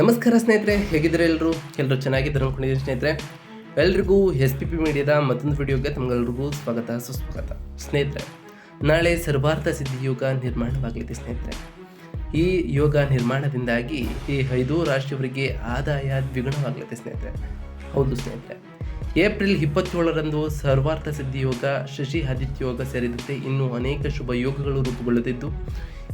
ನಮಸ್ಕಾರ ಸ್ನೇಹಿತರೆ, ಹೇಗಿದ್ದಾರೆ ಎಲ್ಲರೂ? ಎಲ್ಲರೂ ಚೆನ್ನಾಗಿದ್ದಾರೆ ಅನ್ಕೊಂಡಿದ್ದೀನಿ ಸ್ನೇಹಿತರೆ. ಎಲ್ರಿಗೂ ಎಸ್ ಪಿ ಪಿ ಮೀಡಿಯಾದ ಮತ್ತೊಂದು ವಿಡಿಯೋಗೆ ತಮಗೆಲ್ರಿಗೂ ಸ್ವಾಗತ, ಸುಸ್ವಾಗತ. ಸ್ನೇಹಿತರೆ, ನಾಳೆ ಸರ್ವಾರ್ಥ ಸಿದ್ಧಿ ಯೋಗ ನಿರ್ಮಾಣವಾಗಲಿದೆ ಸ್ನೇಹಿತರೆ. ಈ ಯೋಗ ನಿರ್ಮಾಣದಿಂದಾಗಿ ಈ ಐದೂ ರಾಷ್ಟ್ರವರಿಗೆ ಆದಾಯ ದ್ವಿಗುಣವಾಗಲಿದೆ ಸ್ನೇಹಿತರೆ. ಹೌದು ಸ್ನೇಹಿತರೆ. ಏಪ್ರಿಲ್ ಇಪ್ಪತ್ತೇಳರಂದು ಸರ್ವಾರ್ಥ ಸಿದ್ಧಿ ಯೋಗ, ಶಶಿ ಆದಿತ್ಯ ಯೋಗ ಸೇರಿದಂತೆ ಇನ್ನೂ ಅನೇಕ ಶುಭ ಯೋಗಗಳು ರೂಪುಗೊಳ್ಳುತ್ತಿದ್ದು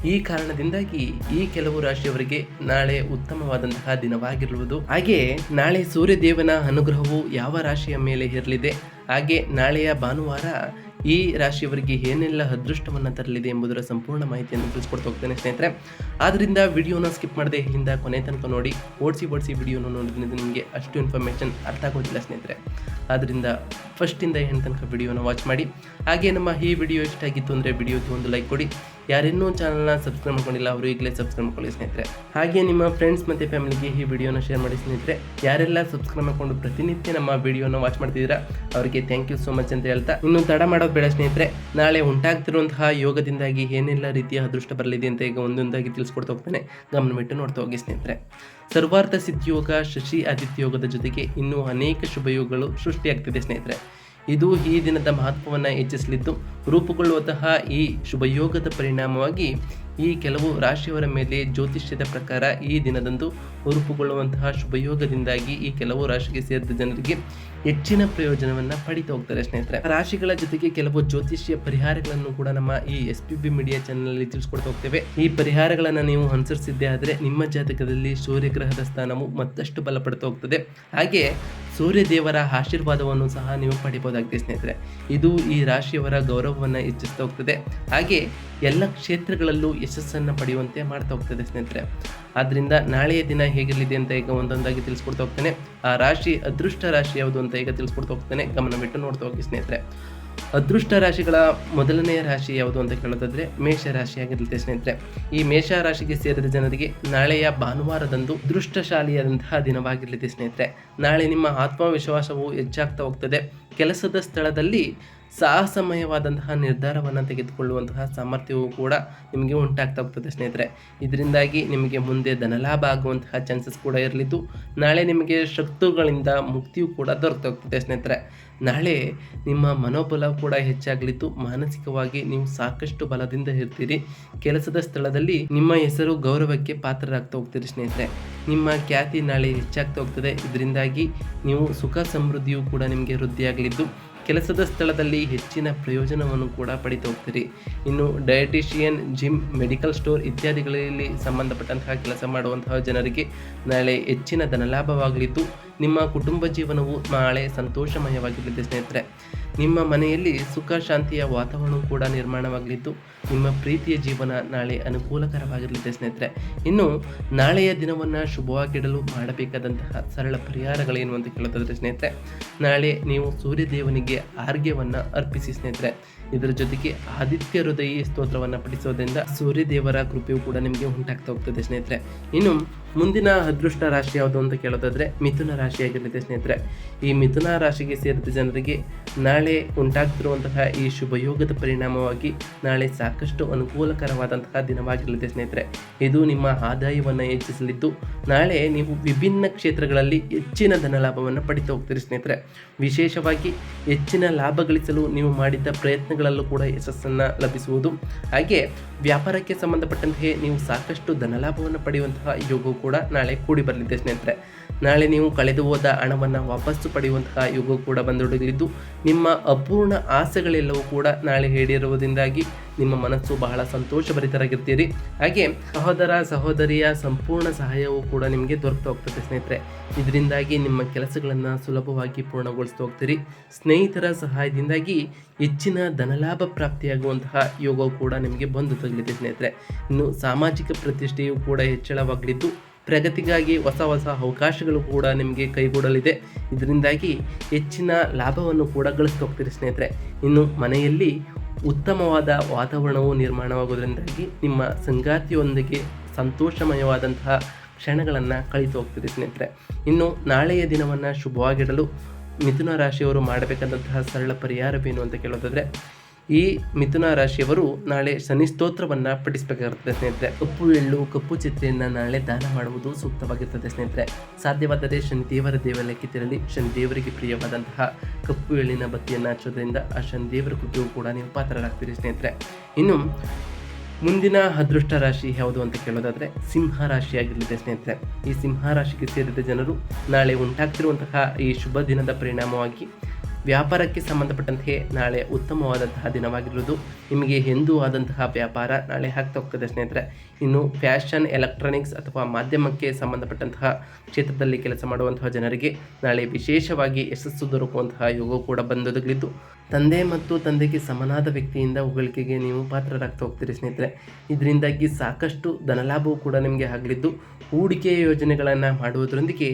ಈ ಕಾರಣದಿಂದಾಗಿ ಈ ಕೆಲವು ರಾಶಿಯವರಿಗೆ ನಾಳೆ ಉತ್ತಮವಾದಂತಹ ದಿನವಾಗಿರುವುದು. ಹಾಗೆ ನಾಳೆ ಸೂರ್ಯದೇವನ ಅನುಗ್ರಹವು ಯಾವ ರಾಶಿಯ ಮೇಲೆ ಇರಲಿದೆ ಹಾಗೆ ನಾಳೆಯ ಭಾನುವಾರ ಈ ರಾಶಿಯವರಿಗೆ ಏನೆಲ್ಲ ಅದೃಷ್ಟವನ್ನು ತರಲಿದೆ ಎಂಬುದರ ಸಂಪೂರ್ಣ ಮಾಹಿತಿಯನ್ನು ತಿಳಿಸ್ಕೊಡ್ತಾ ಹೋಗ್ತೇನೆ ಸ್ನೇಹಿತರೆ. ಆದ್ದರಿಂದ ವಿಡಿಯೋನ ಸ್ಕಿಪ್ ಮಾಡದೆ ಇಲ್ಲಿಂದ ಕೊನೆ ತನಕ ನೋಡಿ, ಓಡಿಸಿ ಓಡಿಸಿ ವಿಡಿಯೋನ ನೋಡಿದ್ರೆ ನಿಮಗೆ ಅಷ್ಟು ಇನ್ಫಾರ್ಮೇಷನ್ ಅರ್ಥ ಆಗೋದಿಲ್ಲ ಸ್ನೇಹಿತರೆ. ಆದ್ದರಿಂದ ಫಸ್ಟಿಂದ ಏನು ತನಕ ವಿಡಿಯೋನ ವಾಚ್ ಮಾಡಿ. ಹಾಗೆ ನಮ್ಮ ಈ ವಿಡಿಯೋ ಇಷ್ಟ ಆಗಿತ್ತು ಅಂದರೆ ವಿಡಿಯೋಗೆ ಒಂದು ಲೈಕ್ ಕೊಡಿ. ಯಾರಿನ್ನೂ ಚಾನಲ್ನ ಸಬ್ಸ್ಕ್ರೈಬ್ ಮಾಡ್ಕೊಂಡಿಲ್ಲ, ಅವರು ಈಗಲೇ ಸಬ್ಸ್ಕ್ರೈಬ್ ಮಾಡ್ಕೊಳ್ಳಿ ಸ್ನೇಹಿತರೆ. ಹಾಗೆ ನಿಮ್ಮ ಫ್ರೆಂಡ್ಸ್ ಮತ್ತು ಫ್ಯಾಮಿಲಿಗೆ ಈ ವಿಡಿಯೋನ ಶೇರ್ ಮಾಡಿ ಸ್ನೇಹಿತರೆ. ಯಾರೆಲ್ಲ ಸಬ್ಸ್ಕ್ರೈಬ್ ಮಾಡ್ಕೊಂಡು ಪ್ರತಿನಿತ್ಯ ನಮ್ಮ ವಿಡಿಯೋನ ವಾಚ್ ಮಾಡ್ತಿದ್ದೀರಾ, ಅವರಿಗೆ ಥ್ಯಾಂಕ್ ಯು ಸೋ ಮಚ್ ಅಂತ ಹೇಳ್ತಾ, ಇನ್ನು ತಡ ಮಾಡೋದು ಬೇಡ ಸ್ನೇಹಿತರೆ. ನಾಳೆ ಉಂಟಾಗ್ತಿರುವಂತಹ ಯೋಗದಿಂದಾಗಿ ಏನೆಲ್ಲ ರೀತಿಯ ಅದೃಷ್ಟ ಬರಲಿದೆ ಅಂತ ಈಗ ಒಂದೊಂದಾಗಿ ತಿಳಿಸ್ಕೊಡ್ತಾ ಹೋಗ್ತಾನೆ. ಗಮನವಿಟ್ಟು ನೋಡ್ತಾ ಹೋಗಿ ಸ್ನೇಹಿತರೆ. ಸರ್ವಾರ್ಥ ಸಿದ್ಧಿಯೋಗ, ಶಶಿ ಆದಿತ್ಯ ಯೋಗದ ಜೊತೆಗೆ ಇನ್ನೂ ಅನೇಕ ಶುಭ ಯೋಗಗಳು ಸೃಷ್ಟಿಯಾಗ್ತಿದೆ ಸ್ನೇಹಿತರೆ. ಇದು ಈ ದಿನದ ಮಹತ್ವವನ್ನು ಹೆಚ್ಚಿಸಲಿದ್ದು ರೂಪುಗೊಳ್ಳುವಂತಹ ಈ ಶುಭಯೋಗದ ಪರಿಣಾಮವಾಗಿ ಈ ಕೆಲವು ರಾಶಿಯವರ ಮೇಲೆ ಜ್ಯೋತಿಷ್ಯದ ಪ್ರಕಾರ ಈ ದಿನದಂದು ಹುರುಪುಗೊಳ್ಳುವಂತಹ ಶುಭಯೋಗದಿಂದಾಗಿ ಈ ಕೆಲವು ರಾಶಿಗೆ ಸೇರಿದ ಜನರಿಗೆ ಹೆಚ್ಚಿನ ಪ್ರಯೋಜನವನ್ನು ಪಡಿತಾ ಹೋಗ್ತಾರೆ ಸ್ನೇಹಿತರೆ. ರಾಶಿಗಳ ಜೊತೆಗೆ ಕೆಲವು ಜ್ಯೋತಿಷ್ಯ ಪರಿಹಾರಗಳನ್ನು ಕೂಡ ನಮ್ಮ ಈ S P B media channel ತಿಳಿಸ್ಕೊಡ್ತಾ ಹೋಗ್ತೇವೆ. ಈ ಪರಿಹಾರಗಳನ್ನು ನೀವು ಅನುಸರಿಸಿದ್ದೇ ಆದರೆ ನಿಮ್ಮ ಜಾತಕದಲ್ಲಿ ಸೂರ್ಯಗ್ರಹದ ಸ್ಥಾನವು ಮತ್ತಷ್ಟು ಬಲಪಡ್ತಾ ಹೋಗ್ತದೆ. ಹಾಗೆ ಸೂರ್ಯ ದೇವರ ಆಶೀರ್ವಾದವನ್ನು ಸಹ ನೀವು ಪಡಿಬೋದಾಗಿದೆ ಸ್ನೇಹಿತರೆ. ಇದು ಈ ರಾಶಿಯವರ ಗೌರವವನ್ನು ಹೆಚ್ಚಿಸ್ತಾ ಹೋಗ್ತದೆ. ಹಾಗೆ ಎಲ್ಲ ಕ್ಷೇತ್ರಗಳಲ್ಲೂ ಯಶಸ್ಸನ್ನು ಪಡೆಯುವಂತೆ ಮಾಡ್ತಾ ಹೋಗ್ತದೆ ಸ್ನೇಹಿತರೆ. ಆದ್ದರಿಂದ ನಾಳೆಯ ದಿನ ಹೇಗಿರಲಿದೆ ಅಂತ ಈಗ ಒಂದೊಂದಾಗಿ ತಿಳಿಸ್ಕೊಡ್ತಾ ಹೋಗ್ತೇನೆ. ಆ ರಾಶಿ ಅದೃಷ್ಟ ರಾಶಿ ಯಾವುದು ಅಂತ ಈಗ ತಿಳಿಸ್ಕೊಡ್ತಾ ಹೋಗ್ತೇನೆ. ಗಮನವಿಟ್ಟು ನೋಡ್ತಾ ಹೋಗಿ ಸ್ನೇಹಿತರೆ. ಅದೃಷ್ಟ ರಾಶಿಗಳ ಮೊದಲನೆಯ ರಾಶಿ ಯಾವುದು ಅಂತ ಕೇಳೋದಾದರೆ ಮೇಷ ರಾಶಿಯಾಗಿರುತ್ತೆ ಸ್ನೇಹಿತರೆ. ಈ ಮೇಷ ರಾಶಿಗೆ ಸೇರಿದ ಜನರಿಗೆ ನಾಳೆಯ ಭಾನುವಾರದಂದು ದೃಷ್ಟಶಾಲಿಯಾದಂತಹ ದಿನವಾಗಿರಲಿದೆ ಸ್ನೇಹಿತರೆ. ನಾಳೆ ನಿಮ್ಮ ಆತ್ಮವಿಶ್ವಾಸವು ಹೆಚ್ಚಾಗ್ತಾ ಹೋಗ್ತದೆ. ಕೆಲಸದ ಸ್ಥಳದಲ್ಲಿ ಸಾಹಸಮಯವಾದಂತಹ ನಿರ್ಧಾರವನ್ನು ತೆಗೆದುಕೊಳ್ಳುವಂತಹ ಸಾಮರ್ಥ್ಯವು ಕೂಡ ನಿಮಗೆ ಉಂಟಾಗ್ತಾ ಹೋಗ್ತದೆ ಸ್ನೇಹಿತರೆ. ಇದರಿಂದಾಗಿ ನಿಮಗೆ ಮುಂದೆ ಧನಲಾಭ ಆಗುವಂತಹ ಚಾನ್ಸಸ್ ಕೂಡ ಇರಲಿದ್ದು, ನಾಳೆ ನಿಮಗೆ ಶತ್ರುಗಳಿಂದ ಮುಕ್ತಿಯು ಕೂಡ ದೊರಕ್ತಾ ಹೋಗ್ತದೆ ಸ್ನೇಹಿತರೆ. ನಾಳೆ ನಿಮ್ಮ ಮನೋಬಲ ಕೂಡ ಹೆಚ್ಚಾಗಲಿದ್ದು, ಮಾನಸಿಕವಾಗಿ ನೀವು ಸಾಕಷ್ಟು ಬಲದಿಂದ ಇರ್ತೀರಿ. ಕೆಲಸದ ಸ್ಥಳದಲ್ಲಿ ನಿಮ್ಮ ಹೆಸರು ಗೌರವಕ್ಕೆ ಪಾತ್ರರಾಗ್ತಾ ಹೋಗ್ತೀರಿ ಸ್ನೇಹಿತರೆ. ನಿಮ್ಮ ಖ್ಯಾತಿ ನಾಳೆ ಹೆಚ್ಚಾಗ್ತಾ ಹೋಗ್ತದೆ. ಇದರಿಂದಾಗಿ ನೀವು ಸುಖ ಸಮೃದ್ಧಿಯು ಕೂಡ ನಿಮಗೆ ವೃದ್ಧಿಯಾಗಲಿದ್ದು ಕೆಲಸದ ಸ್ಥಳದಲ್ಲಿ ಹೆಚ್ಚಿನ ಪ್ರಯೋಜನವನ್ನು ಕೂಡ ಪಡಿತಾ ಹೋಗ್ತೀರಿ. ಇನ್ನು ಡಯಟಿಷಿಯನ್ ಜಿಮ್ ಮೆಡಿಕಲ್ ಸ್ಟೋರ್ ಇತ್ಯಾದಿಗಳಲ್ಲಿ ಸಂಬಂಧಪಟ್ಟಂತಹ ಕೆಲಸ ಮಾಡುವಂತಹ ಜನರಿಗೆ ನಾಳೆ ಹೆಚ್ಚಿನ ಧನಲಾಭವಾಗಲಿದ್ದು, ನಿಮ್ಮ ಕುಟುಂಬ ಜೀವನವು ನಾಳೆ ಸಂತೋಷಮಯವಾಗಿರಲಿದೆ ಸ್ನೇಹಿತರೆ. ನಿಮ್ಮ ಮನೆಯಲ್ಲಿ ಸುಖ, ಶಾಂತಿಯ ವಾತಾವರಣ ಕೂಡ ನಿರ್ಮಾಣವಾಗಲಿದ್ದು, ನಿಮ್ಮ ಪ್ರೀತಿಯ ಜೀವನ ನಾಳೆ ಅನುಕೂಲಕರವಾಗಿರಲಿದೆ ಸ್ನೇಹಿತರೆ. ಇನ್ನು ನಾಳೆಯ ದಿನವನ್ನು ಶುಭವಾಗಿಡಲು ಮಾಡಬೇಕಾದಂತಹ ಸರಳ ಪರಿಹಾರಗಳೇನು ಅಂತ ಕೇಳೋದಾದರೆ ಸ್ನೇಹಿತರೆ, ನಾಳೆ ನೀವು ಸೂರ್ಯದೇವನಿಗೆ ಆರ್ಗ್ಯವನ್ನು ಅರ್ಪಿಸಿ ಸ್ನೇಹಿತರೆ. ಇದರ ಜೊತೆಗೆ ಆದಿತ್ಯ ಹೃದಯಿ ಸ್ತೋತ್ರವನ್ನು ಪಠಿಸೋದ್ರಿಂದ ಸೂರ್ಯದೇವರ ಕೃಪೆಯು ಕೂಡ ನಿಮಗೆ ಉಂಟಾಗ್ತಾ ಹೋಗ್ತದೆ ಸ್ನೇಹಿತರೆ. ಇನ್ನು ಮುಂದಿನ ಅದೃಷ್ಟ ರಾಶಿ ಯಾವುದು ಅಂತ ಕೇಳೋದಾದ್ರೆ ಮಿಥುನ ರಾಶಿಯಾಗಿರುತ್ತೆ ಸ್ನೇಹಿತರೆ. ಈ ಮಿಥುನ ರಾಶಿಗೆ ಸೇರಿದ ಜನರಿಗೆ ನಾಳೆ ಉಂಟಾಗ್ತಿರುವಂತಹ ಈ ಶುಭಯೋಗದ ಪರಿಣಾಮವಾಗಿ ನಾಳೆ ಸಾಕಷ್ಟು ಅನುಕೂಲಕರವಾದಂತಹ ದಿನವಾಗಿರಲಿದೆ ಸ್ನೇಹಿತರೆ. ಇದು ನಿಮ್ಮ ಆದಾಯವನ್ನು ಹೆಚ್ಚಿಸಲಿದ್ದು, ನಾಳೆ ನೀವು ವಿಭಿನ್ನ ಕ್ಷೇತ್ರಗಳಲ್ಲಿ ಹೆಚ್ಚಿನ ಧನಲಾಭವನ್ನು ಪಡಿತಾ ಹೋಗ್ತೀರಿ ಸ್ನೇಹಿತರೆ. ವಿಶೇಷವಾಗಿ ಹೆಚ್ಚಿನ ಲಾಭ ಗಳಿಸಲು ನೀವು ಮಾಡಿದ್ದ ಪ್ರಯತ್ನಗಳಲ್ಲೂ ಕೂಡ ಯಶಸ್ಸನ್ನು ಲಭಿಸುವುದು. ಹಾಗೆ ವ್ಯಾಪಾರಕ್ಕೆ ಸಂಬಂಧಪಟ್ಟಂತೆ ನೀವು ಸಾಕಷ್ಟು ಧನಲಾಭವನ್ನು ಪಡೆಯುವಂತಹ ಯೋಗವು ಕೂಡ ನಾಳೆ ಕೂಡಿ ಬರಲಿದೆ ಸ್ನೇಹಿತರೆ. ನಾಳೆ ನೀವು ಕಳೆದು ಹೋದ ಹಣವನ್ನು ವಾಪಸ್ಸು ಪಡೆಯುವಂತಹ ಯುಗ ಕೂಡ ಬಂದೊಡಗಲಿದ್ದು ನಿಮ್ಮ ಅಪೂರ್ಣ ಆಸೆಗಳೆಲ್ಲವೂ ಕೂಡ ನಾಳೆ ಹೇಳಿರುವುದರಿಂದಾಗಿ ನಿಮ್ಮ ಮನಸ್ಸು ಬಹಳ ಸಂತೋಷಭರಿತರಾಗಿರ್ತೀರಿ. ಹಾಗೆ ಸಹೋದರ, ಸಹೋದರಿಯ ಸಂಪೂರ್ಣ ಸಹಾಯವು ಕೂಡ ನಿಮಗೆ ದೊರಕ್ತಾ ಹೋಗ್ತದೆ ಸ್ನೇಹಿತರೆ. ಇದರಿಂದಾಗಿ ನಿಮ್ಮ ಕೆಲಸಗಳನ್ನು ಸುಲಭವಾಗಿ ಪೂರ್ಣಗೊಳಿಸ್ತಾ ಹೋಗ್ತೀರಿ. ಸ್ನೇಹಿತರ ಸಹಾಯದಿಂದಾಗಿ ಹೆಚ್ಚಿನ ಧನಲಾಭ ಪ್ರಾಪ್ತಿಯಾಗುವಂತಹ ಯೋಗವು ಕೂಡ ನಿಮಗೆ ಬಂದು ತಗಲಿದೆ ಸ್ನೇಹಿತರೆ. ಇನ್ನು ಸಾಮಾಜಿಕ ಪ್ರತಿಷ್ಠೆಯು ಕೂಡ ಹೆಚ್ಚಳವಾಗಲಿದ್ದು ಪ್ರಗತಿಗಾಗಿ ಹೊಸ ಹೊಸ ಅವಕಾಶಗಳು ಕೂಡ ನಿಮಗೆ ಕೈಗೂಡಲಿದೆ. ಇದರಿಂದಾಗಿ ಹೆಚ್ಚಿನ ಲಾಭವನ್ನು ಕೂಡ ಗಳಿಸ್ಕೋಗ್ತೀರಿ ಸ್ನೇಹಿತರೆ. ಇನ್ನು ಮನೆಯಲ್ಲಿ ಉತ್ತಮವಾದ ವಾತಾವರಣವು ನಿರ್ಮಾಣವಾಗುವುದರಿಂದಾಗಿ ನಿಮ್ಮ ಸಂಗಾತಿಯೊಂದಿಗೆ ಸಂತೋಷಮಯವಾದಂತಹ ಕ್ಷಣಗಳನ್ನು ಕಳಿತು ಹೋಗ್ತೀರಿ ಸ್ನೇಹಿತರೆ. ಇನ್ನು ನಾಳೆಯ ದಿನವನ್ನು ಶುಭವಾಗಿಡಲು ಮಿಥುನ ರಾಶಿಯವರು ಮಾಡಬೇಕಾದಂತಹ ಸರಳ ಪರಿಹಾರವೇನು ಅಂತ ಕೇಳೋದಾದರೆ ಈ ಮಿಥುನ ರಾಶಿಯವರು ನಾಳೆ ಶನಿ ಸ್ತೋತ್ರವನ್ನು ಪಠಿಸಬೇಕಾಗುತ್ತದೆ ಸ್ನೇಹಿತರೆ. ಕಪ್ಪು ಎಳ್ಳು, ಕಪ್ಪು ಚಿತ್ರೆಯನ್ನ ನಾಳೆ ದಾನ ಮಾಡುವುದು ಸೂಕ್ತವಾಗಿರ್ತದೆ ಸ್ನೇಹಿತರೆ. ಸಾಧ್ಯವಾದರೆ ಶನಿ ದೇವರ ದೇವಾಲಯಕ್ಕೆ ತೆರಳಿ ಶನಿ ದೇವರಿಗೆ ಪ್ರಿಯವಾದಂತಹ ಕಪ್ಪು ಎಳ್ಳಿನ ಬತ್ತಿಯನ್ನು ಹಚ್ಚೋದ್ರಿಂದ ಆ ಶನಿ ದೇವರ ಕೃಪೆಯೂ ಕೂಡ ನೀವು ಪಾತ್ರರಾಗ್ತೀರಿ ಸ್ನೇಹಿತರೆ. ಇನ್ನು ಮುಂದಿನ ಅದೃಷ್ಟ ರಾಶಿ ಯಾವುದು ಅಂತ ಕೇಳೋದಾದ್ರೆ ಸಿಂಹ ರಾಶಿಯಾಗಿರಲಿದೆ ಸ್ನೇಹಿತರೆ. ಈ ಸಿಂಹ ರಾಶಿಗೆ ಸೇರಿದ ಜನರು ನಾಳೆ ಉಂಟಾಗ್ತಿರುವಂತಹ ಈ ಶುಭ ದಿನದ ಪರಿಣಾಮವಾಗಿ ವ್ಯಾಪಾರಕ್ಕೆ ಸಂಬಂಧಪಟ್ಟಂತೆ ನಾಳೆ ಉತ್ತಮವಾದಂತಹ ದಿನವಾಗಿರುವುದು. ನಿಮಗೆ ಎಂದೂ ಆದಂತಹ ವ್ಯಾಪಾರ ನಾಳೆ ಆಗ್ತಾ ಹೋಗ್ತದೆ ಸ್ನೇಹಿತರೆ. ಇನ್ನು ಫ್ಯಾಷನ್, ಎಲೆಕ್ಟ್ರಾನಿಕ್ಸ್ ಅಥವಾ ಮಾಧ್ಯಮಕ್ಕೆ ಸಂಬಂಧಪಟ್ಟಂತಹ ಕ್ಷೇತ್ರದಲ್ಲಿ ಕೆಲಸ ಮಾಡುವಂತಹ ಜನರಿಗೆ ನಾಳೆ ವಿಶೇಷವಾಗಿ ಯಶಸ್ಸು ದೊರಕುವಂತಹ ಯೋಗ ಕೂಡ ಬಂದೊದಗಲಿದ್ದು, ತಂದೆ ಮತ್ತು ತಂದೆಗೆ ಸಮನಾದ ವ್ಯಕ್ತಿಯಿಂದ ಹೊಗಳಿಕೆಗೆ ನೀವು ಪಾತ್ರರಾಗ್ತಾ ಹೋಗ್ತೀರಿ ಸ್ನೇಹಿತರೆ. ಇದರಿಂದಾಗಿ ಸಾಕಷ್ಟು ಧನಲಾಭವು ಕೂಡ ನಿಮಗೆ ಆಗಲಿದ್ದು, ಹೂಡಿಕೆ ಯೋಜನೆಗಳನ್ನು ಮಾಡುವುದರೊಂದಿಗೆ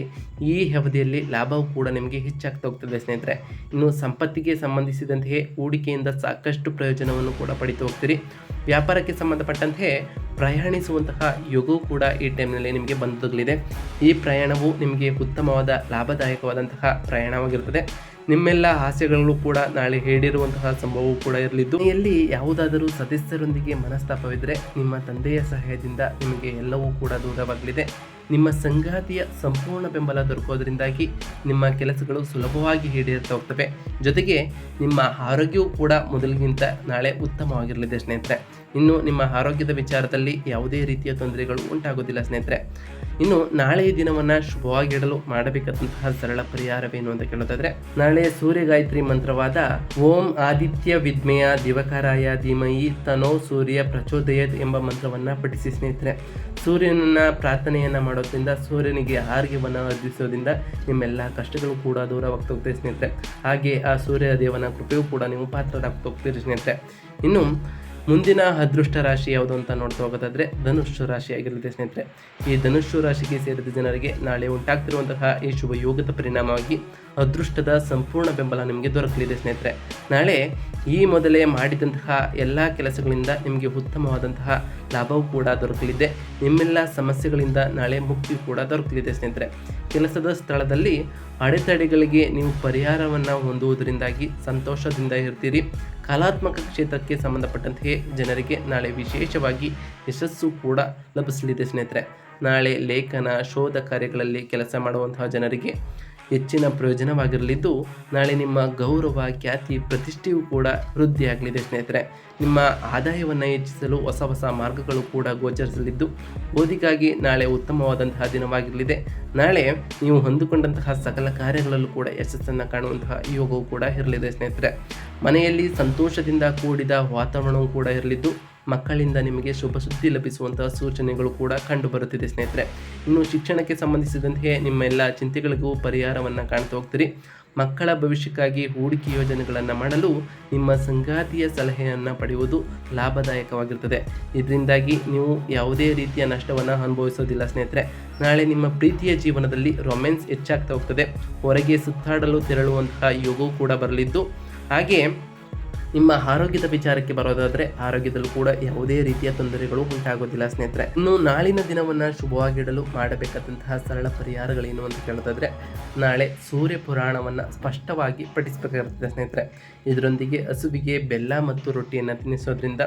ಈ ಅವಧಿಯಲ್ಲಿ ಲಾಭವೂ ಕೂಡ ನಿಮಗೆ ಹೆಚ್ಚಾಗ್ತಾ ಹೋಗ್ತದೆ ಸ್ನೇಹಿತರೆ. ಇನ್ನು ಸಂಪತ್ತಿಗೆ ಸಂಬಂಧಿಸಿದಂತೆಯೇ ಹೂಡಿಕೆಯಿಂದ ಸಾಕಷ್ಟು ಪ್ರಯೋಜನವನ್ನು ಕೂಡ ಪಡಿತಾ ಹೋಗ್ತೀರಿ. ವ್ಯಾಪಾರಕ್ಕೆ ಸಂಬಂಧಪಟ್ಟಂತೆ ಪ್ರಯಾಣಿಸುವಂತಹ ಯೋಗವು ಕೂಡ ಈ ಟೈಮ್ನಲ್ಲಿ ನಿಮಗೆ ಬಂದಿದೆ ಈ ಪ್ರಯಾಣವು ನಿಮಗೆ ಉತ್ತಮವಾದ, ಲಾಭದಾಯಕವಾದಂತಹ ಪ್ರಯಾಣವಾಗಿರುತ್ತದೆ. ನಿಮ್ಮೆಲ್ಲ ಆಸೆಗಳು ಕೂಡ ನಾಳೆ ಹೇಳಿರುವಂತಹ ಸಂಭವವೂ ಕೂಡ ಇರಲಿದ್ದು ಎಲ್ಲಿ ಯಾವುದಾದರೂ ಸದಸ್ಯರೊಂದಿಗೆ ಮನಸ್ತಾಪವಿದ್ದರೆ ನಿಮ್ಮ ತಂದೆಯ ಸಹಾಯದಿಂದ ನಿಮಗೆ ಎಲ್ಲವೂ ಕೂಡ ದೂರವಾಗಲಿದೆ. ನಿಮ್ಮ ಸಂಗಾತಿಯ ಸಂಪೂರ್ಣ ಬೆಂಬಲ ದೊರಕೋದ್ರಿಂದಾಗಿ ನಿಮ್ಮ ಕೆಲಸಗಳು ಸುಲಭವಾಗಿ ಹಿಡಿಯುತ್ತಾ ಹೋಗ್ತವೆ. ಜೊತೆಗೆ ನಿಮ್ಮ ಆರೋಗ್ಯವು ಕೂಡ ಮೊದಲಿಗಿಂತ ನಾಳೆ ಉತ್ತಮವಾಗಿರಲಿದೆ ಸ್ನೇಹಿತರೆ. ಇನ್ನು ನಿಮ್ಮ ಆರೋಗ್ಯದ ವಿಚಾರದಲ್ಲಿ ಯಾವುದೇ ರೀತಿಯ ತೊಂದರೆಗಳು ಉಂಟಾಗೋದಿಲ್ಲ ಸ್ನೇಹಿತರೆ. ಇನ್ನು ನಾಳೆಯ ದಿನವನ್ನ ಶುಭವಾಗಿಡಲು ಮಾಡಬೇಕಾದಂತಹ ಸರಳ ಪರಿಹಾರವೇನು ಅಂತ ಕೇಳೋದಾದ್ರೆ, ನಾಳೆ ಸೂರ್ಯ ಗಾಯತ್ರಿ ಮಂತ್ರವಾದ ಓಂ ಆದಿತ್ಯ ವಿದ್ಮೆಯ ದಿವಕರಾಯ ಧೀಮಯಿ ತನೋ ಸೂರ್ಯ ಪ್ರಚೋದಯತ್ ಎಂಬ ಮಂತ್ರವನ್ನು ಪಠಿಸಿ ಸ್ನೇಹಿತರೆ. ಸೂರ್ಯನನ್ನ ಪ್ರಾರ್ಥನೆಯನ್ನ ಮಾಡೋದ್ರಿಂದ, ಸೂರ್ಯನಿಗೆ ಆರೋಗ್ಯವನ್ನು ಅರ್ಜಿಸೋದ್ರಿಂದ ನಿಮ್ಮೆಲ್ಲ ಕಷ್ಟಗಳು ಕೂಡ ದೂರವಾಗ್ತಾ ಹೋಗ್ತದೆ ಸ್ನೇಹಿತರೆ. ಹಾಗೆ ಆ ಸೂರ್ಯ ದೇವನ ಕೃಪೆಯೂ ಕೂಡ ನೀವು ಪಾತ್ರರಾಗ್ತಾ ಹೋಗ್ತೀರಿ ಸ್ನೇಹಿತರೆ. ಇನ್ನು ಮುಂದಿನ ಅದೃಷ್ಟ ರಾಶಿ ಯಾವುದು ಅಂತ ನೋಡ್ತಾ ಹೋಗೋದಾದ್ರೆ ಧನುಷ್ಯ ರಾಶಿ ಆಗಿರುತ್ತೆ ಸ್ನೇಹಿತರೆ. ಈ ಧನುಷ್ಯ ರಾಶಿಗೆ ಸೇರಿದ ಜನರಿಗೆ ನಾಳೆ ಉಂಟಾಗ್ತಿರುವಂತಹ ಈ ಶುಭ ಯೋಗದ ಪರಿಣಾಮವಾಗಿ ಅದೃಷ್ಟದ ಸಂಪೂರ್ಣ ಬೆಂಬಲ ನಿಮಗೆ ದೊರಕಲಿದೆ, ಸ್ನೇಹಿತರೆ. ನಾಳೆ ಈ ಮೊದಲೇ ಮಾಡಿದಂತಹ ಎಲ್ಲ ಕೆಲಸಗಳಿಂದ ನಿಮಗೆ ಉತ್ತಮವಾದಂತಹ ಲಾಭವೂ ಕೂಡ ದೊರಕಲಿದೆ. ನಿಮ್ಮೆಲ್ಲ ಸಮಸ್ಯೆಗಳಿಂದ ನಾಳೆ ಮುಕ್ತಿ ಕೂಡ ದೊರಕಲಿದೆ, ಸ್ನೇಹಿತರೆ. ಕೆಲಸದ ಸ್ಥಳದಲ್ಲಿ ಅಡೆತಡೆಗಳಿಗೆ ನೀವು ಪರಿಹಾರವನ್ನು ಹೊಂದುವುದರಿಂದಾಗಿ ಸಂತೋಷದಿಂದ ಇರ್ತೀರಿ. ಕಲಾತ್ಮಕ ಕ್ಷೇತ್ರಕ್ಕೆ ಸಂಬಂಧಪಟ್ಟಂತೆಯೇ ಜನರಿಗೆ ನಾಳೆ ವಿಶೇಷವಾಗಿ ಯಶಸ್ಸು ಕೂಡ ಲಭಿಸಲಿದೆ, ಸ್ನೇಹಿತರೆ. ನಾಳೆ ಲೇಖನ, ಶೋಧ ಕಾರ್ಯಗಳಲ್ಲಿ ಕೆಲಸ ಮಾಡುವಂತಹ ಜನರಿಗೆ ಹೆಚ್ಚಿನ ಪ್ರಯೋಜನವಾಗಿರಲಿದ್ದು, ನಾಳೆ ನಿಮ್ಮ ಗೌರವ, ಖ್ಯಾತಿ, ಪ್ರತಿಷ್ಠೆಯೂ ಕೂಡ ವೃದ್ಧಿಯಾಗಲಿದೆ ಸ್ನೇಹಿತರೆ. ನಿಮ್ಮ ಆದಾಯವನ್ನು ಹೆಚ್ಚಿಸಲು ಹೊಸ ಹೊಸ ಮಾರ್ಗಗಳು ಕೂಡ ಗೋಚರಿಸಲಿದ್ದು ಓದಿಗಾಗಿ ನಾಳೆ ಉತ್ತಮವಾದಂತಹ ದಿನವಾಗಿರಲಿದೆ. ನಾಳೆ ನೀವು ಹೊಂದಿಕೊಂಡಂತಹ ಸಕಲ ಕಾರ್ಯಗಳಲ್ಲೂ ಕೂಡ ಯಶಸ್ಸನ್ನು ಕಾಣುವಂತಹ ಯೋಗವು ಕೂಡ ಇರಲಿದೆ ಸ್ನೇಹಿತರೆ. ಮನೆಯಲ್ಲಿ ಸಂತೋಷದಿಂದ ಕೂಡಿದ ವಾತಾವರಣವೂ ಕೂಡ ಇರಲಿದ್ದು ಮಕ್ಕಳಿಂದ ನಿಮಗೆ ಶುಭ ಸುದ್ದಿ ಲಭಿಸುವಂತಹ ಸೂಚನೆಗಳು ಕೂಡ ಕಂಡು ಬರುತ್ತಿದೆ ಸ್ನೇಹಿತರೆ. ಇನ್ನು ಶಿಕ್ಷಣಕ್ಕೆ ಸಂಬಂಧಿಸಿದಂತೆ ನಿಮ್ಮ ಎಲ್ಲ ಚಿಂತೆಗಳಿಗೂ ಪರಿಹಾರವನ್ನು ಕಾಣ್ತಾ ಹೋಗ್ತೀರಿ. ಮಕ್ಕಳ ಭವಿಷ್ಯಕ್ಕಾಗಿ ಹೂಡಿಕೆ ಯೋಜನೆಗಳನ್ನು ಮಾಡಲು ನಿಮ್ಮ ಸಂಗಾತಿಯ ಸಲಹೆಯನ್ನು ಪಡೆಯುವುದು ಲಾಭದಾಯಕವಾಗಿರುತ್ತದೆ. ಇದರಿಂದಾಗಿ ನೀವು ಯಾವುದೇ ರೀತಿಯ ನಷ್ಟವನ್ನು ಅನುಭವಿಸೋದಿಲ್ಲ ಸ್ನೇಹಿತರೆ. ನಾಳೆ ನಿಮ್ಮ ಪ್ರೀತಿಯ ಜೀವನದಲ್ಲಿ ರೊಮ್ಯಾನ್ಸ್ ಹೆಚ್ಚಾಗ್ತಾ ಹೋಗ್ತದೆ. ಹೊರಗೆ ಸುತ್ತಾಡಲು ತೆರಳುವಂತಹ ಯೋಗವೂ ಕೂಡ ಬರಲಿದ್ದು. ಹಾಗೆ ನಿಮ್ಮ ಆರೋಗ್ಯದ ವಿಚಾರಕ್ಕೆ ಬರೋದಾದ್ರೆ ಆರೋಗ್ಯದಲ್ಲೂ ಕೂಡ ಯಾವುದೇ ರೀತಿಯ ತೊಂದರೆಗಳು ಉಂಟಾಗೋದಿಲ್ಲ ಸ್ನೇಹಿತರೆ. ಇನ್ನು ನಾಳಿನ ದಿನವನ್ನು ಶುಭವಾಗಿಡಲು ಮಾಡಬೇಕಾದಂತಹ ಸರಳ ಪರಿಹಾರಗಳೇನು ಅಂತ ಕೇಳೋದಾದ್ರೆ, ನಾಳೆ ಸೂರ್ಯ ಪುರಾಣವನ್ನು ಸ್ಪಷ್ಟವಾಗಿ ಪಠಿಸಬೇಕಾಗಿರ್ತದೆ ಸ್ನೇಹಿತರೆ. ಇದರೊಂದಿಗೆ ಹಸುವಿಗೆ ಬೆಲ್ಲ ಮತ್ತು ರೊಟ್ಟಿಯನ್ನು ತಿನ್ನಿಸೋದ್ರಿಂದ,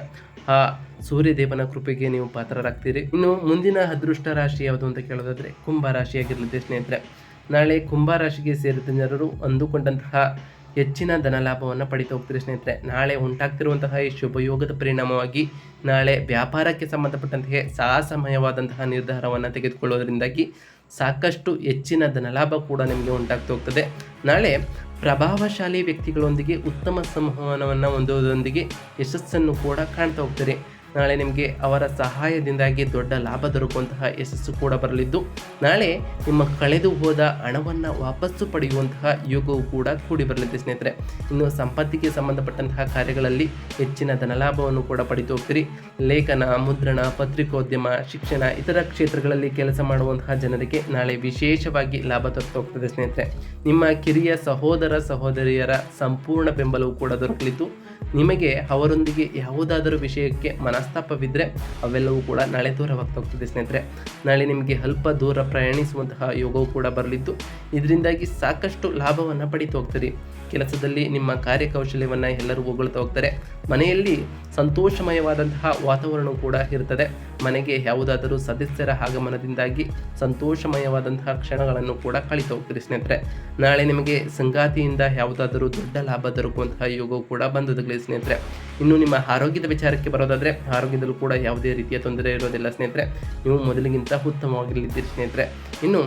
ಆ ಸೂರ್ಯದೇವನ ಕೃಪೆಗೆ ನೀವು ಪಾತ್ರರಾಗ್ತೀರಿ. ಇನ್ನು ಮುಂದಿನ ಅದೃಷ್ಟ ರಾಶಿ ಯಾವುದು ಅಂತ ಕೇಳೋದಾದ್ರೆ, ಕುಂಭ ರಾಶಿಯಾಗಿರಲಿದೆ ಸ್ನೇಹಿತರೆ. ನಾಳೆ ಕುಂಭ ರಾಶಿಗೆ ಸೇರಿದ ಜನರು ಅಂದುಕೊಂಡಂತಹ ಹೆಚ್ಚಿನ ಧನಲಾಭವನ್ನು ಪಡಿತಾ ಹೋಗ್ತೀರಿ ಸ್ನೇಹಿತರೆ. ನಾಳೆ ಉಂಟಾಗ್ತಿರುವಂತಹ ಈ ಶುಭಯೋಗದ ಪರಿಣಾಮವಾಗಿ ನಾಳೆ ವ್ಯಾಪಾರಕ್ಕೆ ಸಂಬಂಧಪಟ್ಟಂತೆ ಸಾಹಸಮಯವಾದಂತಹ ನಿರ್ಧಾರವನ್ನು ತೆಗೆದುಕೊಳ್ಳೋದ್ರಿಂದಾಗಿ ಸಾಕಷ್ಟು ಹೆಚ್ಚಿನ ಧನಲಾಭ ಕೂಡ ನಿಮಗೆ ಉಂಟಾಗ್ತಾ ಹೋಗ್ತದೆ. ನಾಳೆ ಪ್ರಭಾವಶಾಲಿ ವ್ಯಕ್ತಿಗಳೊಂದಿಗೆ ಉತ್ತಮ ಸಂವಹನವನ್ನು ಹೊಂದುವುದರೊಂದಿಗೆ ಯಶಸ್ಸನ್ನು ಕೂಡ ಕಾಣ್ತಾ ಹೋಗ್ತಾರೆ. ನಾಳೆ ನಿಮಗೆ ಅವರ ಸಹಾಯದಿಂದಾಗಿ ದೊಡ್ಡ ಲಾಭ ದೊರಕುವಂತಹ ಯಶಸ್ಸು ಕೂಡ ಬರಲಿದ್ದು, ನಾಳೆ ನಿಮ್ಮ ಕಳೆದು ಹೋದ ಹಣವನ್ನು ವಾಪಸ್ಸು ಪಡೆಯುವಂತಹ ಯೋಗವು ಕೂಡ ಕೂಡಿ ಬರಲಿದೆ ಸ್ನೇಹಿತರೆ. ಇನ್ನು ಸಂಪತ್ತಿಗೆ ಸಂಬಂಧಪಟ್ಟಂತಹ ಕಾರ್ಯಗಳಲ್ಲಿ ಹೆಚ್ಚಿನ ಧನಲಾಭವನ್ನು ಕೂಡ ಪಡಿತು ಹೋಗ್ತೀರಿ. ಲೇಖನ, ಮುದ್ರಣ, ಪತ್ರಿಕೋದ್ಯಮ, ಶಿಕ್ಷಣ, ಇತರ ಕ್ಷೇತ್ರಗಳಲ್ಲಿ ಕೆಲಸ ಮಾಡುವಂತಹ ಜನರಿಗೆ ನಾಳೆ ವಿಶೇಷವಾಗಿ ಲಾಭ ತೊರೆತು ಹೋಗ್ತದೆ ಸ್ನೇಹಿತರೆ. ನಿಮ್ಮ ಕಿರಿಯ ಸಹೋದರ, ಸಹೋದರಿಯರ ಸಂಪೂರ್ಣ ಬೆಂಬಲವು ಕೂಡ ದೊರಕಲಿದ್ದು, ನಿಮಗೆ ಅವರೊಂದಿಗೆ ಯಾವುದಾದರೂ ವಿಷಯಕ್ಕೆ ಮನ ಮನಸ್ತಾಪವಿದ್ದರೆ ಅವೆಲ್ಲವೂ ಕೂಡ ನಾಳೆ ದೂರವಾಗ್ತಾ ಹೋಗ್ತದೆ ಸ್ನೇಹಿತರೆ. ನಾಳೆ ನಿಮಗೆ ಅಲ್ಪ ದೂರ ಪ್ರಯಾಣಿಸುವಂತಹ ಯೋಗವು ಕೂಡ ಬರಲಿದ್ದು, ಇದರಿಂದಾಗಿ ಸಾಕಷ್ಟು ಲಾಭವನ್ನು ಪಡೀತು ಹೋಗ್ತೀರಿ. ಕೆಲಸದಲ್ಲಿ ನಿಮ್ಮ ಕಾರ್ಯಕೌಶಲ್ಯವನ್ನು ಎಲ್ಲರೂ ಹೊಗಳ್ತಾ ಹೋಗ್ತಾರೆ. ಮನೆಯಲ್ಲಿ ಸಂತೋಷಮಯವಾದಂತಹ ವಾತಾವರಣವು ಕೂಡ ಇರ್ತದೆ. ಮನೆಗೆ ಯಾವುದಾದರೂ ಸದಸ್ಯರ ಆಗಮನದಿಂದಾಗಿ ಸಂತೋಷಮಯವಾದಂತಹ ಕ್ಷಣಗಳನ್ನು ಕೂಡ ಕಳೀತಾ ಹೋಗ್ತೀರಿ ಸ್ನೇಹಿತರೆ. ನಾಳೆ ನಿಮಗೆ ಸಂಗಾತಿಯಿಂದ ಯಾವುದಾದರೂ ದೊಡ್ಡ ಲಾಭ ದೊರಕುವಂತಹ ಯೋಗವು ಕೂಡ ಬಂದದಾಗಲಿ ಸ್ನೇಹಿತರೆ. ಇನ್ನು ನಿಮ್ಮ ಆರೋಗ್ಯದ ವಿಚಾರಕ್ಕೆ ಬರೋದಾದರೆ ಆರೋಗ್ಯದಲ್ಲೂ ಕೂಡ ಯಾವುದೇ ರೀತಿಯ ತೊಂದರೆ ಇರೋದಿಲ್ಲ ಸ್ನೇಹಿತರೆ. ನೀವು ಮೊದಲಿಗಿಂತ ಉತ್ತಮವಾಗಿರಲಿದ್ದೀರಿ ಸ್ನೇಹಿತರೆ. ಇನ್ನು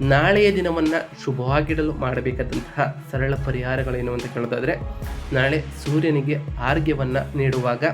ನಾಳೆಯ ದಿನವನ್ನು ಶುಭವಾಗಿಡಲು ಮಾಡಬೇಕಾದಂತಹ ಸರಳ ಪರಿಹಾರಗಳೇನು ಅಂತ ಕೇಳೋದಾದರೆ, ನಾಳೆ ಸೂರ್ಯನಿಗೆ ಆರ್ಘ್ಯವನ್ನು ನೀಡುವಾಗ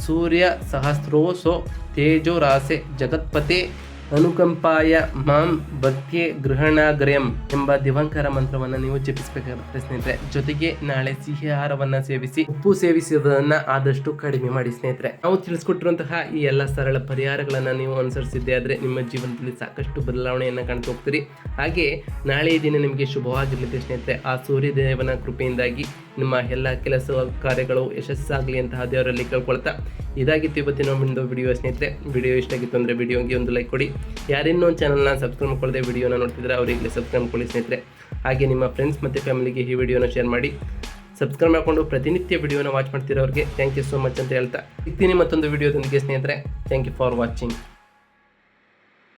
ಸೂರ್ಯ ಸಹಸ್ರೋಸೋ ತೇಜೋ ರಾಸೆ ಜಗತ್ಪತೆ ಅನುಕಂಪಾಯ ಮಾಂ ಭಕ್ತಿಯೇ ಗೃಹಣಾಗ್ರಯಂ ಎಂಬ ದಿವಂಕರ ಮಂತ್ರವನ್ನು ನೀವು ಜಪಿಸಬೇಕಾಗುತ್ತೆ ಸ್ನೇಹಿತರೆ. ಜೊತೆಗೆ ನಾಳೆ ಸಿಹಿ ಆಹಾರವನ್ನು ಸೇವಿಸಿ, ಉಪ್ಪು ಸೇವಿಸುವುದನ್ನು ಆದಷ್ಟು ಕಡಿಮೆ ಮಾಡಿ ಸ್ನೇಹಿತರೆ. ನಾವು ತಿಳಿಸ್ಕೊಟ್ಟಿರುವಂತಹ ಈ ಎಲ್ಲ ಸರಳ ಪರಿಹಾರಗಳನ್ನ ನೀವು ಅನುಸರಿಸಿದ್ದೇ ಆದರೆ ನಿಮ್ಮ ಜೀವನದಲ್ಲಿ ಸಾಕಷ್ಟು ಬದಲಾವಣೆಯನ್ನು ಕಾಣ್ತಾ ಹೋಗ್ತೀರಿ. ಹಾಗೆ ನಾಳೆ ದಿನ ನಿಮಗೆ ಶುಭವಾಗಿರಲಿದೆ ಸ್ನೇಹಿತರೆ, ಆ ಸೂರ್ಯದೇವನ ಕೃಪೆಯಿಂದಾಗಿ ನಿಮ್ಮ ಎಲ್ಲ ಕೆಲಸ ಕಾರ್ಯಗಳು ಯಶಸ್ಸಾಗಲಿ ಅಂತಹ ದೇವರಲ್ಲಿ ಕೇಳ್ಕೊಳ್ತಾ. ಇದಾಗಿತ್ತು ಇವತ್ತಿನ ಒಂದು ವಿಡಿಯೋ ಸ್ನೇಹಿತರೆ. ವಿಡಿಯೋ ಇಷ್ಟ ಆಗಿತ್ತು ಅಂದರೆ ವಿಡಿಯೋಗೆ ಒಂದು ಲೈಕ್ ಕೊಡಿ. ಯಾರಿನ್ನೂ ಚಾನಲ್ನ ಸಬ್ಸ್ಕ್ರೈಬ್ ಮಾಡ್ಕೊಳ್ಳದೆ ವಿಡಿಯೋನ ನೋಡ್ತಿದ್ರೆ ಅವರಿಗೆ ಸಬ್ಸ್ಕ್ರೈಬ್ ಮಾಡಿ ಸ್ನೇಹಿತರೆ. ಹಾಗೆ ನಿಮ್ಮ ಫ್ರೆಂಡ್ಸ್ ಮತ್ತು ಫ್ಯಾಮಿಲಿಗೆ ಈ ವಿಡಿಯೋನ ಶೇರ್ ಮಾಡಿ. ಸಬ್ಸ್ಕ್ರೈಬ್ ಮಾಡಿಕೊಂಡು ಪ್ರತಿನಿತ್ಯ ವಿಡಿಯೋನ ವಾಚ್ ಮಾಡ್ತಿರೋರಿಗೆ ಥ್ಯಾಂಕ್ ಯು ಸೋ ಮಚ್ ಅಂತ ಹೇಳ್ತಾ ಇರ್ತೀನಿ ಮತ್ತೊಂದು ವಿಡಿಯೋದೊಂದಿಗೆ ಸ್ನೇಹಿತರೆ. Thank you for watching